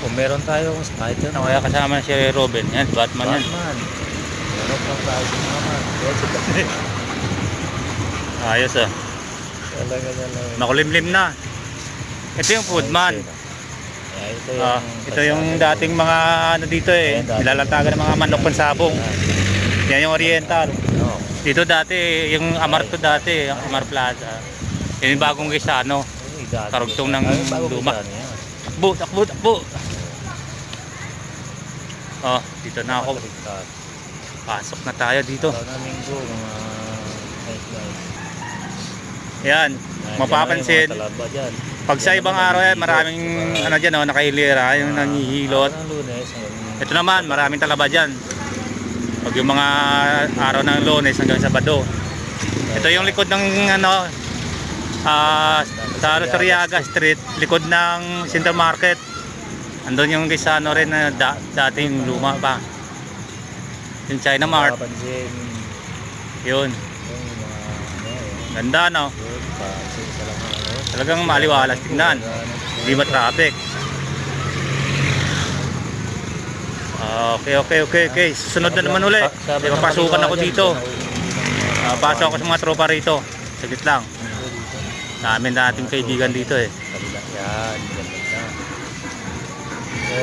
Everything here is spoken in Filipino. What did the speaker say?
Kung meron tayo kung spider Ano kaya kasama si Robin? Yan, Batman yan. Batman. Meron pa tayo naman. Ayos ah. Talaga talaga. Makulimlim na. Ito yung foodman. Yeah, ito yung, Ah, ito yung dating mga ano dito eh. Nilalatagan ng mga manok pansabong. Yan yung oriental. Dito dati, yung Amar to dati, yung Amar Plaza. Yan yung bagong Gisano. Karugtong ng luma. niya. Takbo, takbo, takbo. Oh, dito na ako. Pasok na tayo dito. Yan, mapapansin. Pag sa ibang araw yan, maraming ano dyan, oh, nakailira, yung hanggang- Ito naman, maraming talaba dyan. Pag yung mga araw ng lunes hanggang sabado. Ito yung likod ng ano, ah sa Soriaga Street, likod ng Center Market. Andun yung Gisano rin na da, dating luma pa. Yung China Mart, Mapapansin yun. ano eh. Ganda no? Ano. Talagang maliwalas tingnan. Di ba traffic? Ah, Okay, okay, okay, okay. Susunod na naman uli. Sabi May ng papasukan ako dito. Ah, pasok ako sa mga tropa rito. Saglit lang. Dami nating kaibigan dito eh. Yan. Okay.